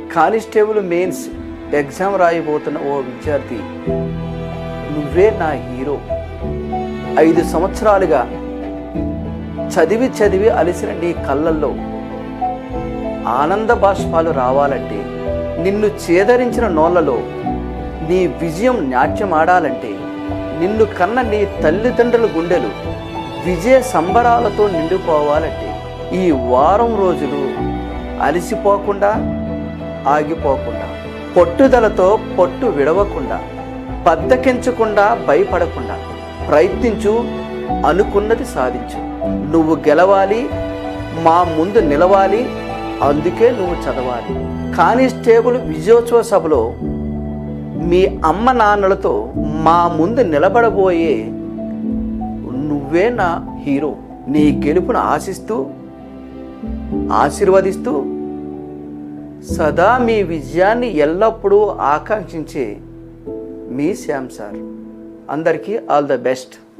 Constable mains exam రాయబోతున్న ఓ విద్యార్థి నువ్వే నా హీరో. ఐదు సంవత్సరాలుగా చదివి చదివి అలిసిన నీ కళ్ళల్లో ఆనంద బాష్పాలు రావాలంటే నిన్ను చేదరించిన నోళ్ళలో నీ విజయం నాట్యం ఆడాలంటే నిన్ను కన్న నీ తల్లిదండ్రుల గుండెలు విజయ సంబరాలతో నిండిపోవాలంటే ఈ వారం రోజులు అలసిపోకుండా ఆగిపోకుండా పట్టుదలతో పట్టు విడవకుండా బద్దకించకుండా భయపడకుండా ప్రయత్నించు అనుకున్నది సాధించు. నువ్వు గెలవాలి మా ముందు నిలవాలి అందుకే నువ్వు చదవాలి. కానిస్టేబుల్ విజయోత్సవ సభలో మీ అమ్మ నాన్నలతో మా ముందు నిలబడబోయే నువ్వే నా హీరో. నీ గెలుపును ఆశిస్తూ ఆశీర్వదిస్తూ సదా మీ విజయాన్ని ఎల్లప్పుడూ ఆకాంక్షించే మీ శ్యామ్ సార్. అందరికీ ఆల్ ద బెస్ట్.